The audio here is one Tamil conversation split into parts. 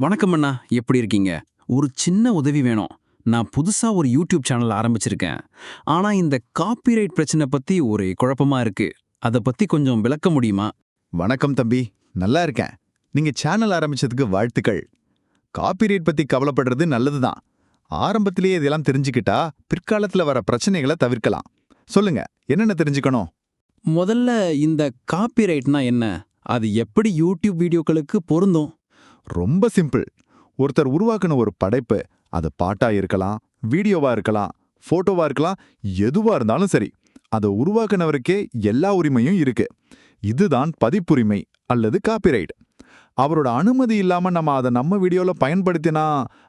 வணக்கம் அண்ணா. எப்படி இருக்கீங்க? ஒரு சின்ன உதவி வேணும். நான் புதுசா ஒரு யூடியூப் சேனல் ஆரம்பிச்சிருக்கேன். ஆனா இந்த காப்பிரைட் பிரச்சனை பத்தி ஒரே குழப்பமா இருக்கு. அத பத்தி கொஞ்சம் விளக்க முடியுமா? வணக்கம் தம்பி. நல்லா இருக்கேன். நீங்க சேனல் ஆரம்பிச்சதுக்கு வாழ்த்துக்கள். காப்பிரைட் பத்தி கவலைப்படுறது நல்லதுதான். ஆரம்பத்திலேயே இதெல்லாம் தெரிஞ்சுக்கிட்டா பிற்காலத்துல வர பிரச்சனைகளை தவிர்க்கலாம். சொல்லுங்க என்னென்ன தெரிஞ்சுக்கணும்? முதல்ல இந்த காப்பிரைட்னா என்ன? அது எப்படி யூடியூப் வீடியோக்களுக்கு பொருந்தும்? ரொம்ப சிம்பிள். ஒருத்தர் உருவாக்குன ஒரு படைப்பு அது பாட்டா இருக்கலாம் வீடியோவா இருக்கலாம் போட்டோவா இருக்கலாம் எதுவா இருந்தாலும் சரி அதை உருவாக்குனவருக்கே எல்லா உரிமையும் இருக்கு. இதுதான் பதிப்புரிமை அல்லது காப்பிரைட். அவரோட அனுமதி இல்லாம நம்ம அதை நம்ம வீடியோல பயன்படுத்தினா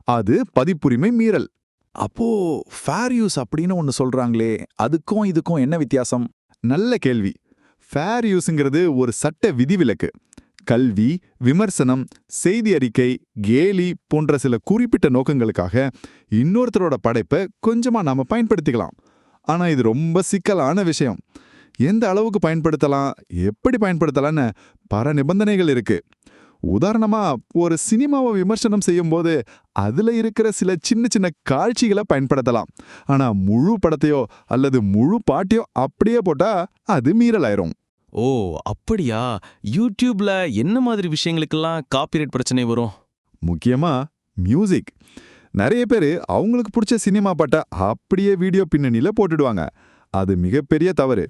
அது பதிப்புரிமை மீறல். அப்போ ஃபேர் யூஸ் அப்படின்னு ஒன்னு சொல்றாங்களே அதுக்கும் இதுக்கும் என்ன வித்தியாசம்? நல்ல கேள்வி. ஃபேர் யூஸ்ங்கிறது ஒரு சட்ட விதிவிலக்கு. கல்வி விமர்சனம் செய்தி அறிக்கை கேலி போன்ற சில குறிப்பிட்ட நோக்கங்களுக்காக இன்னொருத்தரோட படைப்பை கொஞ்சமா நாம பயன்படுத்திக்கலாம். ஆனா இது ரொம்ப சிக்கலான விஷயம். எந்த அளவுக்கு பயன்படுத்தலாம் எப்படி பயன்படுத்தலாம்னு பல நிபந்தனைகள் இருக்கு. உதாரணமா ஒரு சினிமாவை விமர்சனம் செய்யும்போது அதுல இருக்கிற சில சின்ன சின்ன காட்சிகளை பயன்படுத்தலாம். ஆனா முழு படத்தையோ அல்லது முழு பாட்டையோ அப்படியே போட்டா அது மீறலாயிரும். ஓ அப்படியா? யூடியூப்ல என்ன மாதிரி விஷயங்களுக்கெல்லாம் காப்பிரைட் பிரச்சனை வரும்? முக்கியமா மியூசிக் நிறைய பேர் அவங்களுக்கு பிடிச்ச சினிமா பாட்டை அப்படியே வீடியோ பின்னணியில் போட்டுடுவாங்க. அது மிகப்பெரிய தவறு.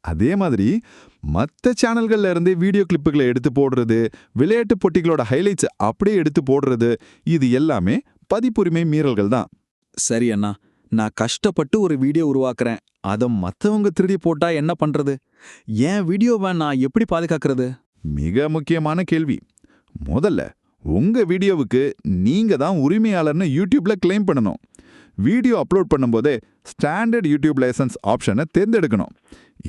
அதே மாதிரி மற்ற சேனல்கள்ல இருந்து வீடியோ கிளிப்புகளை எடுத்து போடுறது விளையாட்டு போட்டிகளோட ஹைலைட்ஸ் அப்படியே எடுத்து போடுறது இது எல்லாமே பதிப்புரிமை மீறல்கள் தான். சரி அண்ணா. நான் கஷ்டப்பட்டு ஒரு வீடியோ உருவாக்குறேன். அதை மத்தவங்க திருடி போட்டா என்ன பண்றது? என் வீடியோவை நான் எப்படி பாதுகாக்கிறது? மிக முக்கியமான கேள்வி. முதல்ல உங்க வீடியோவுக்கு நீங்க தான் உரிமையாளர்னு யூடியூப்ல கிளைம் பண்ணணும். வீடியோ அப்லோட் பண்ணும்போதே ஸ்டாண்டர்ட் யூடியூப் லைசன்ஸ் ஆப்ஷனை தேர்ந்தெடுக்கணும்.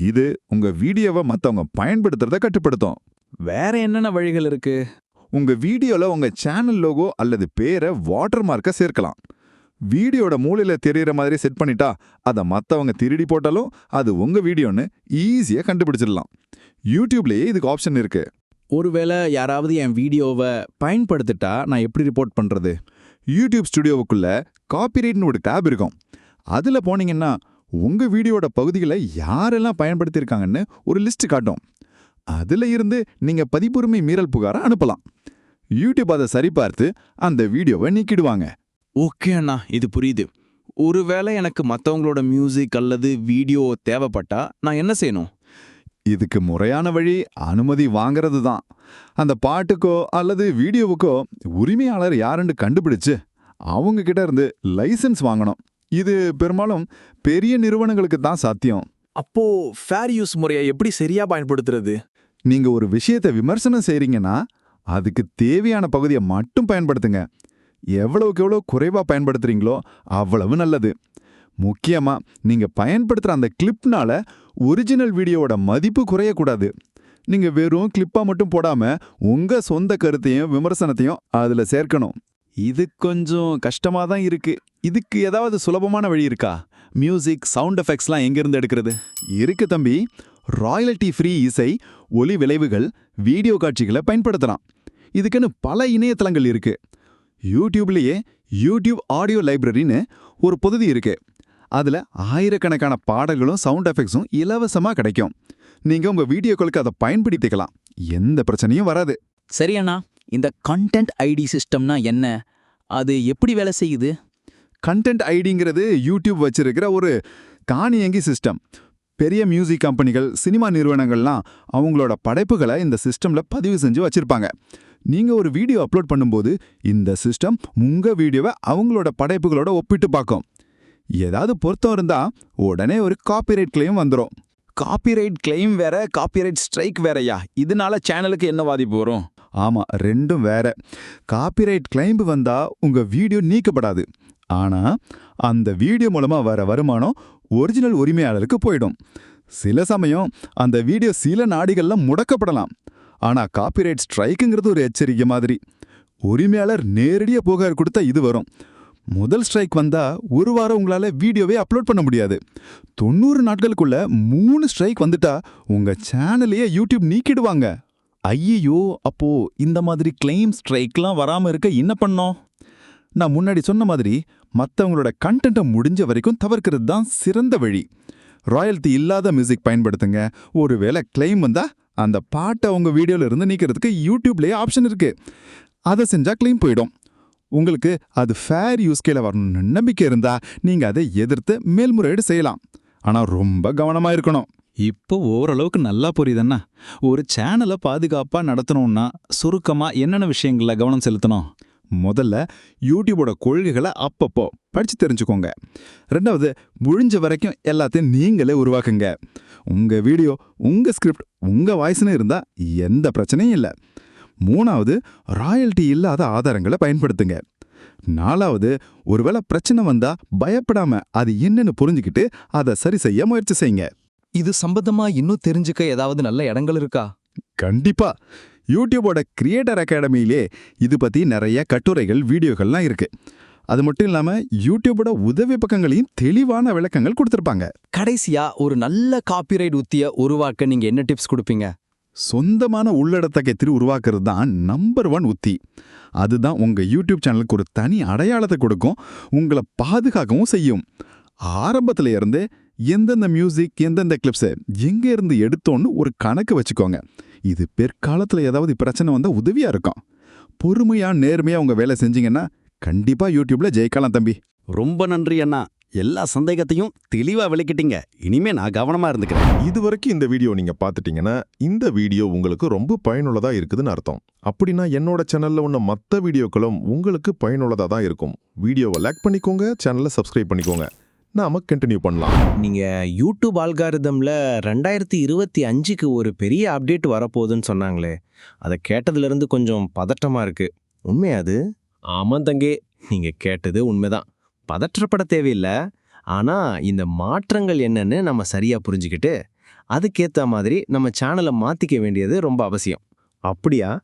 இது உங்க வீடியோவை மத்தவங்க பயன்படுத்துறத கட்டுப்படுத்தும். வேற என்னென்ன வழிகள் இருக்கு? உங்க வீடியோல உங்க சேனல் லோகோ அல்லது பேரை வாட்டர் மார்க்கை சேர்க்கலாம். வீடியோட மூலையில தெரியற மாதிரி செட் பண்ணிட்டா அதை மத்தவங்க திருடி போட்டாலும் அது உங்க வீடியோன்னு ஈஸியா கண்டுபிடிச்சிடலாம். யூடியூப்லயே இதுக்கு ஆப்ஷன் இருக்கு. ஒருவேளை யாராவது என் வீடியோவை பயன்படுத்திட்டா நான் எப்படி ரிப்போர்ட் பண்றது? யூடியூப் ஸ்டுடியோவுக்குள்ள காப்பிரைட்னு ஒரு டேப் இருக்கும். அதுல போனீங்கன்னா உங்க வீடியோட பகுதிகளை யாரெல்லாம் பயன்படுத்தியிருக்காங்கன்னு ஒரு லிஸ்ட் காட்டும். அதுல இருந்து நீங்க பதிப்புரிமை மீறல் புகாரை அனுப்பலாம். யூடியூப் அதை சரிபார்த்து அந்த வீடியோவை நீக்கிடுவாங்க. ஓகே அண்ணா இது புரியுது. ஒருவேளை எனக்கு மத்தவங்களோட மியூசிக் அல்லது வீடியோ தேவைப்பட்டா நான் என்ன செய்யணும்? இதுக்கு முறையான வழி அனுமதி வாங்குறது தான். அந்த பாட்டுக்கோ அல்லது வீடியோவுக்கோ உரிமையாளர் யாருன்னு கண்டுபிடிச்சு அவங்க கிட்ட இருந்து லைசென்ஸ் வாங்கணும். இது பெரும்பாலும் பெரிய நிறுவனங்களுக்கு தான் சாத்தியம். அப்போ ஃபேர் யூஸ் முறையை எப்படி சரியா பயன்படுத்துறது? நீங்க ஒரு விஷயத்தை விமர்சனம் செய்றீங்கன்னா அதுக்கு தேவையான பகுதியை மட்டும் பயன்படுத்துங்க. எவ்வளவுக்கு எவ்வளோ குறைவா பயன்படுத்துறீங்களோ அவ்வளவு நல்லது. முக்கியமா நீங்க பயன்படுத்துற அந்த கிளிப்னால ஒரிஜினல் வீடியோவோட மதிப்பு குறையக்கூடாது. நீங்க வெறும் கிளிப்பா மட்டும் போடாம உங்க சொந்த கருத்தையும் விமர்சனத்தையும் அதுல சேர்க்கணும். இது கொஞ்சம் கஷ்டமா தான் இருக்கு. இதுக்கு ஏதாவது சுலபமான வழி இருக்கா? மியூசிக் சவுண்ட் எஃபெக்ட்ஸ்லாம் எங்கேருந்து எடுக்கிறது? இருக்கு தம்பி. ராயல்டி ஃப்ரீ இசை ஒலி விளைவுகள் வீடியோ காட்சிகளை பயன்படுத்தலாம். இதுக்குன்னு பல இணையதளங்கள் இருக்கு. யூடியூப்லயே யூடியூப் ஆடியோ லைப்ரரின்னு ஒரு பகுதி இருக்கு. அதுல ஆயிரக்கணக்கான பாடல்களும் சவுண்ட் எஃபெக்ட்ஸும் இலவசமா கிடைக்கும். நீங்க உங்க வீடியோக்களுக்கு அதை பயன்படுத்திக்கலாம். எந்த பிரச்சனையும் வராது. சரி அண்ணா இந்த கண்டென்ட் ஐடி சிஸ்டம்னா என்ன? அது எப்படி வேலை செய்யுது? கண்டென்ட் ஐடிங்கிறது யூடியூப் வச்சிருக்கிற ஒரு தானியங்கி சிஸ்டம் பெரிய மியூசிக் கம்பெனிகள் சினிமா நிறுவனங்கள்லாம் அவங்களோட படைப்புகளை இந்த சிஸ்டம்ல பதிவு செஞ்சு வச்சிருப்பாங்க. நீங்க ஒரு வீடியோ அப்லோட் பண்ணும்போது இந்த சிஸ்டம் உங்க வீடியோவை அவங்களோட படைப்புகளோட ஒப்பிட்டு பார்க்கும். ஏதாவது பொருத்தம் இருந்தா உடனே ஒரு காப்பிரைட் கிளைம் வந்துடும் காப்பிரைட் கிளைம் வேற காப்பிரைட் ஸ்ட்ரைக் வேறயா? இதனால சேனலுக்கு என்ன பாதிப்பு வரும்? ஆமா ரெண்டும் வேற. காப்பிரைட் கிளைம் வந்தா உங்க வீடியோ நீக்கப்படாது. ஆனா அந்த வீடியோ மூலமா வர வருமானம் ஒரிஜினல் உரிமையாளருக்கு போயிடும். சில சமயம் அந்த வீடியோ சில நாடிகள்ல முடக்கப்படலாம். ஆனா காப்பிரைட் ஸ்ட்ரைக்குங்கிறது ஒரு எச்சரிக்கை மாதிரி. உரிமையாளர் நேரடியா புகார் கொடுத்தா இது வரும். முதல் ஸ்ட்ரைக் வந்தா ஒரு வாரம் உங்களால வீடியோவே அப்லோட் பண்ண முடியாது. தொண்ணூறு நாட்களுக்குள்ள மூணு ஸ்ட்ரைக் வந்துட்டா உங்க சேனலையே யூடியூப் நீக்கிடுவாங்க. ஐயோ அப்போ இந்த மாதிரி கிளைம் ஸ்ட்ரைக்லாம் வராம இருக்க என்ன பண்ணோம்? நான் முன்னாடி சொன்ன மாதிரி மத்தவங்களோட கண்டென்ட்டை முடிஞ்ச வரைக்கும் தவிர்க்கிறது தான் சிறந்த வழி. ராயல்ட்டி இல்லாத மியூசிக் பயன்படுத்துங்க. ஒருவேளை கிளைம் வந்தா அந்த பாட்டை உங்க வீடியோல இருந்து நீக்கிறதுக்கு யூடியூப்லயே ஆப்ஷன் இருக்கு. அதை செஞ்சா கிளைம் போயிடும். உங்களுக்கு அது ஃபேர் யூஸ்கேல வரணும்னு நம்பிக்கை இருந்தா நீங்க அதை எதிர்த்து மேல்முறையீடு செய்யலாம். ஆனா ரொம்ப கவனமா இருக்கணும். இப்போ ஓரளவுக்கு நல்லா புரியுதுன்னா ஒரு சேனலை பாதுகாப்பா நடத்தணும்னா சுருக்கமா என்னென்ன விஷயங்கள்ல கவனம் செலுத்தணும்? முதல்ல யூடியூபோட கொள்கைகளை அப்பப்போ படிச்சு தெரிஞ்சுக்கோங்க. ரெண்டாவது முடிஞ்ச வரைக்கும் எல்லாத்தையும் நீங்களே உருவாக்குங்க. உங்க வீடியோ உங்க ஸ்கிரிப்ட் உங்க வாய்ஸ்னு இருந்தா எந்த பிரச்சனையும் இல்லை. மூணாவது ராயல்ட்டி இல்லாத ஆதாரங்களை பயன்படுத்துங்க. நாலாவது ஒருவேளை பிரச்சனை வந்தா பயப்படாம அது என்னன்னு புரிஞ்சுக்கிட்டு அதை சரி செய்ய முயற்சி செய்யுங்க. இது சம்பந்தமா இன்னும் தெரிஞ்சுக்க ஏதாவது நல்ல இடங்கள் இருக்கா? கண்டிப்பா. யூடியூபோட கிரியேட்டர் அகாடமியிலே இது பத்தி நிறைய கட்டுரைகள் வீடியோகள்லாம் இருக்கு. அது மட்டும் இல்லாம யூடியூபோட உதவி பக்கங்களையும் தெளிவான விளக்கங்கள் கொடுத்திருப்பாங்க. கடைசியா ஒரு நல்ல காப்பிரைட் உத்திய உருவாக்க நீங்க என்ன டிப்ஸ் கொடுப்பீங்க? சொந்தமான உள்ளடத்தை திரு உருவாக்குறது தான் நம்பர் ஒன் உத்தி. அதுதான் உங்க யூடியூப் சேனலுக்கு ஒரு தனி அடையாளத்தை கொடுக்கும் உங்களை பாதுகாக்கவும் செய்யும். ஆரம்பத்துல இருந்தே எந்தெந்த மியூசிக் எந்தெந்த கிளிப்ஸை எங்க இருந்து எடுத்தோன்னு ஒரு கணக்கு வச்சுக்கோங்க. இது பிற்காலத்துல ஏதாவது பிரச்சனை வந்தா உதவியா இருக்கும். பொறுமையா நேர்மையா உங்க வேலை செஞ்சீங்கன்னா கண்டிப்பா யூடியூப்ல ஜெயிக்கலாம் தம்பி. ரொம்ப நன்றி அண்ணா. எல்லா சந்தேகத்தையும் தெளிவா விளக்கிட்டீங்க. இனிமே நான் கவனமா இருந்துக்கிறேன். இதுவரைக்கும் இந்த வீடியோ நீங்க பார்த்துட்டீங்கன்னா இந்த வீடியோ உங்களுக்கு ரொம்ப பயனுள்ளதா இருக்குதுன்னு அர்த்தம். அப்படின்னா என்னோட சேனல்ல உள்ள மற்ற வீடியோக்களும் உங்களுக்கு பயனுள்ளதா தான் இருக்கும். வீடியோவை லைக் பண்ணிக்கோங்க சேனலை சப்ஸ்கிரைப் பண்ணிக்கோங்க. நாம கண்டினியூ பண்ணலாம். நீங்க யூடியூப் ஆல்காரிதம்ல ரெண்டாயிரத்தி இருபத்தி அஞ்சுக்கு ஒரு பெரிய அப்டேட் வரப்போகுதுன்னு சொன்னாங்களே அதை கேட்டதுல இருந்து கொஞ்சம் பதட்டமா இருக்கு. உண்மையா அது? ஆமாம் தங்கே நீங்க கேட்டது உண்மைதான். பதற்றப்பட தேவையில்லை. ஆனா இந்த மாற்றங்கள் என்னன்னு நம்ம சரியா புரிஞ்சுக்கிட்டு அதுக்கேற்ற மாதிரி நம்ம சேனலை மாத்திக்க வேண்டியது ரொம்ப அவசியம். அப்படியா?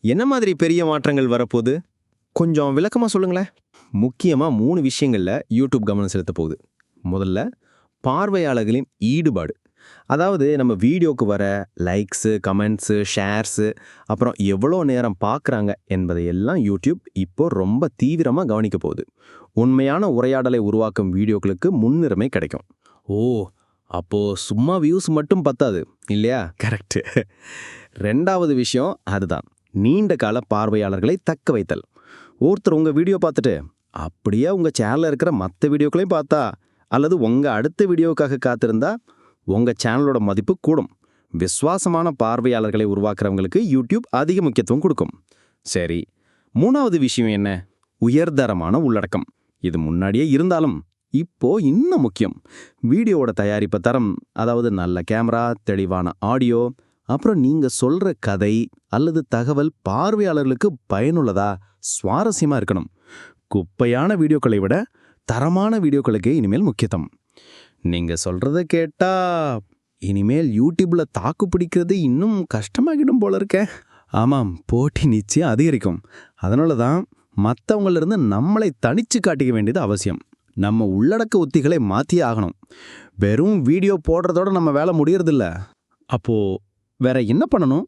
என்ன மாதிரி பெரிய மாற்றங்கள் வரப்போகுது? கொஞ்சம் விளக்கமா சொல்லுங்களேன். முக்கியமா மூணு விஷயங்கள்ல யூடியூப் கவனம் செலுத்த போகுது. முதல்ல பார்வையாளர்களின் ஈடுபாடு. அதாவது நம்ம வீடியோக்கு வர லைக்ஸு கமெண்ட்ஸு ஷேர்ஸு அப்புறம் எவ்வளோ நேரம் பார்க்குறாங்க என்பதையெல்லாம் யூடியூப் இப்போ ரொம்ப தீவிரமாக கவனிக்க போகுது. உண்மையான உரையாடலை உருவாக்கும் வீடியோக்களுக்கு முன்னுரிமை கிடைக்கும். ஓ அப்போது சும்மா வியூஸ் மட்டும் பத்தாது இல்லையா? கரெக்டு ரெண்டாவது விஷயம் அதுதான். நீண்ட கால பார்வையாளர்களை தக்க வைத்தல். ஒருத்தர் உங்கள் வீடியோ பார்த்துட்டு அப்படியே உங்கள் சேனலில் இருக்கிற மற்ற வீடியோக்களையும் பார்த்தா? அல்லது உங்கள் அடுத்த வீடியோவுக்காக காத்திருந்தா? உங்கள் சேனலோட மதிப்பு கூடும். விசுவாசமான பார்வையாளர்களை உருவாக்குறவங்களுக்கு யூடியூப் அதிக முக்கியத்துவம் கொடுக்கும். சரி மூணாவது விஷயம் என்ன? உயர்தரமான உள்ளடக்கம். இது முன்னாடியே இருந்தாலும் இப்போ இன்னும் முக்கியம். வீடியோவோட தயாரிப்பு தரம் அதாவது நல்ல கேமரா தெளிவான ஆடியோ அப்புறம் நீங்க சொல்ற கதை அல்லது தகவல் பார்வையாளர்களுக்கு பயனுள்ளதா சுவாரஸ்யமா இருக்கணும். குப்பையான வீடியோக்களை விட தரமான வீடியோக்களுக்கு இனிமேல் முக்கியத்துவம். நீங்கள் சொல்கிறத கேட்டால் இனிமேல் யூடியூப்பில் தாக்கு பிடிக்கிறது இன்னும் கஷ்டமாகிடும் போல இருக்கேன் ஆமாம் போட்டி நிச்சயம் அதிகரிக்கும். அதனால தான் மற்றவங்களிருந்து நம்மளை தனித்து காட்டிக்க வேண்டியது அவசியம். நம்ம உள்ளடக்க உத்திகளை மாற்றியே ஆகணும். வெறும் வீடியோ போடுறதோட நம்ம வேலை முடியறதில்ல. அப்போது வேற என்ன பண்ணணும்?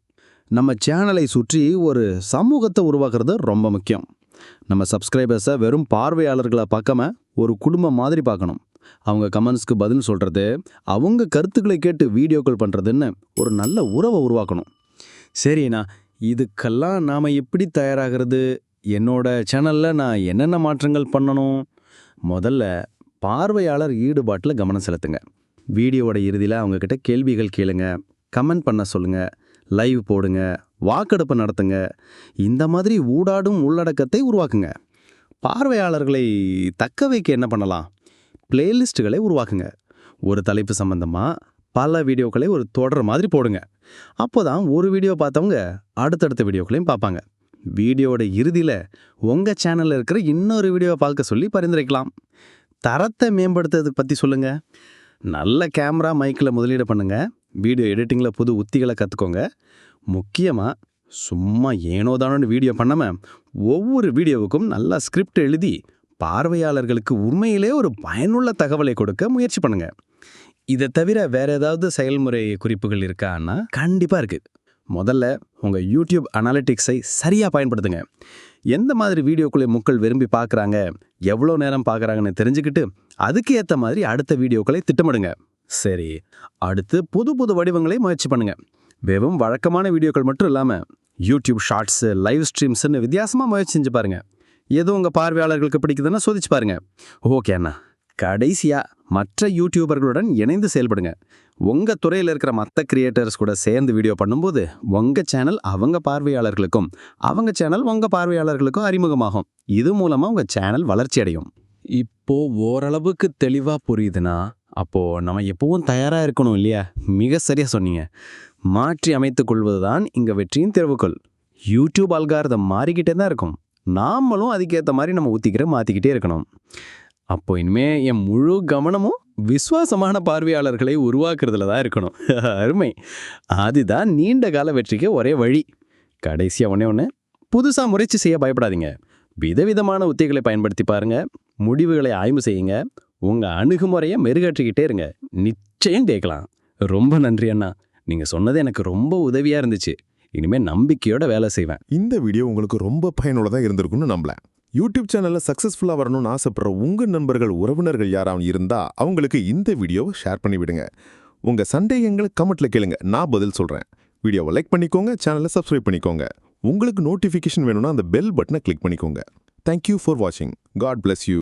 நம்ம சேனலை சுற்றி ஒரு சமூகத்தை உருவாக்குறது ரொம்ப முக்கியம். நம்ம சப்ஸ்கிரைபர்ஸை வெறும் பார்வையாளர்களை பார்க்காம ஒரு குடும்பம் மாதிரி பார்க்கணும். அவங்க கமெண்ட்ஸ்க்கு பதில் சொல்கிறது அவங்க கருத்துக்களை கேட்டு வீடியோக்கள் பண்ணுறதுன்னு ஒரு நல்ல உறவை உருவாக்கணும். சரிண்ணா இதுக்கெல்லாம் நாம் எப்படி தயாராகிறது? என்னோட சேனலில் நான் என்னென்ன மாற்றங்கள் பண்ணணும்? முதல்ல பார்வையாளர் ஈடுபாட்டில் கவனம் செலுத்துங்க. வீடியோவோட இறுதியில் அவங்கக்கிட்ட கேள்விகள் கேளுங்க கமெண்ட் பண்ண சொல்லுங்கள் லைவ் போடுங்க வாக்கெடுப்பு நடத்துங்க இந்த மாதிரி ஊடாடும் உள்ளடக்கத்தை உருவாக்குங்க. பார்வையாளர்களை தக்க வைக்க என்ன பண்ணலாம்? பிளேலிஸ்ட்டுகளை உருவாக்குங்க. ஒரு தலைப்பு சம்பந்தமாக பல வீடியோக்களை ஒரு தொடர் மாதிரி போடுங்க. அப்போ தான் ஒரு வீடியோ பார்த்தவங்க அடுத்தடுத்த வீடியோக்களையும் பார்ப்பாங்க. வீடியோவோட இறுதியில் உங்கள் சேனலில் இருக்கிற இன்னொரு வீடியோவை பார்க்க சொல்லி பரிந்துரைக்கலாம். தரத்தை மேம்படுத்துறதை பற்றி சொல்லுங்கள் நல்ல கேமரா மைக்கில் முதலீடு பண்ணுங்கள் வீடியோ எடிட்டிங்கில் புது உத்திகளை கற்றுக்கோங்க முக்கியமாக சும்மா ஏனோ தானோன்னு வீடியோ பண்ணாமல் ஒவ்வொரு வீடியோவுக்கும் நல்லா ஸ்கிரிப்ட் எழுதி பார்வையாளர்களுக்கு உண்மையிலே ஒரு பயனுள்ள தகவலை கொடுக்க முயற்சி பண்ணுங்க. இதை தவிர வேற ஏதாவது செயல்முறை குறிப்புகள் இருக்கான்னா கண்டிப்பாக இருக்குது முதல்ல உங்கள் யூடியூப் அனாலிட்டிக்ஸை சரியாக பயன்படுத்துங்க. எந்த மாதிரி வீடியோக்களை மக்கள் விரும்பி பார்க்குறாங்க எவ்வளோ நேரம் பார்க்குறாங்கன்னு தெரிஞ்சுக்கிட்டு அதுக்கு ஏற்ற மாதிரி அடுத்த வீடியோக்களை திட்டமிடுங்க. சரி அடுத்து புது புது வடிவங்களை முயற்சி பண்ணுங்கள் வெறும் வழக்கமான வீடியோக்கள் மட்டும் இல்லாமல் யூடியூப் ஷார்ட்ஸு லைவ் ஸ்ட்ரீம்ஸ்னு வித்தியாசமாக முயற்சி செஞ்சு பாருங்கள் எது உங்கள் பார்வையாளர்களுக்கு பிடிக்குதுன்னா சோதிச்சு பாருங்க. ஓகே அண்ணா. கடைசியாக மற்ற யூடியூபர்களுடன் இணைந்து செயல்படுங்க. உங்கள் துறையில் இருக்கிற மற்ற கிரியேட்டர்ஸ் கூட சேர்ந்து வீடியோ பண்ணும்போது உங்கள் சேனல் அவங்க பார்வையாளர்களுக்கும் அவங்க சேனல் உங்கள் பார்வையாளர்களுக்கும் அறிமுகமாகும். இது மூலமாக உங்கள் சேனல் வளர்ச்சி அடையும். இப்போ ஓரளவுக்கு தெளிவாக புரியுதுன்னா அப்போது நம்ம எப்பவும் தயாராக இருக்கணும் இல்லையா? மிக சரியாக சொன்னீங்க. மாற்றி அமைத்துக் கொள்வதுதான் இங்கே வெற்றியின் திறவுகோல் யூடியூப் அல்காரதம் மாறிக்கிட்டே தான் இருக்கும். நாமளும் அதுக்கேற்ற மாதிரி நம்ம ஊற்றிக்கிற மாற்றிக்கிட்டே இருக்கணும். அப்போ இனிமே என் முழு கவனமும் விசுவாசமான பார்வையாளர்களை உருவாக்குறதுல தான் இருக்கணும். அருமை. அதுதான் நீண்ட கால வெற்றிக்கு ஒரே வழி. கடைசியாக ஒன்றே ஒன்று புதுசாக முயற்சி செய்ய பயப்படாதீங்க. விதவிதமான உத்திகளை பயன்படுத்தி பாருங்கள் முடிவுகளை ஆய்வு செய்யுங்க. உங்கள் அணுகுமுறையை மெருகேற்றிக்கிட்டே இருங்க. நிச்சயம் கேட்கலாம். ரொம்ப நன்றி அண்ணா. நீங்கள் சொன்னது எனக்கு ரொம்ப உதவியாக இருந்துச்சு. இனிமே நம்பிக்கையோட வேலை செய்வேன். இந்த வீடியோ உங்களுக்கு ரொம்ப பயனுள்ளதா இருந்திருக்கும்னு நம்பல. யூடியூப் சேனல்ல சக்ஸஸ்ஃபுல்லாக வரணும்னு ஆசைப்படுற உங்க நண்பர்கள் உறவினர்கள் யாராவது இருந்தா அவங்களுக்கு இந்த வீடியோவை ஷேர் பண்ணி விடுங்க. உங்க சந்தேகங்களை கமெண்ட்ல கேளுங்க. நான் பதில் சொல்றேன். வீடியோவை லைக் பண்ணிக்கோங்க சேனலை சப்ஸ்கிரைப் பண்ணிக்கோங்க. உங்களுக்கு நோட்டிஃபிகேஷன் வேணும்னா அந்த பெல் பட்டனை கிளிக் பண்ணிக்கோங்க. தேங்க்யூ ஃபார் வாட்சிங் காட் பிளஸ் யூ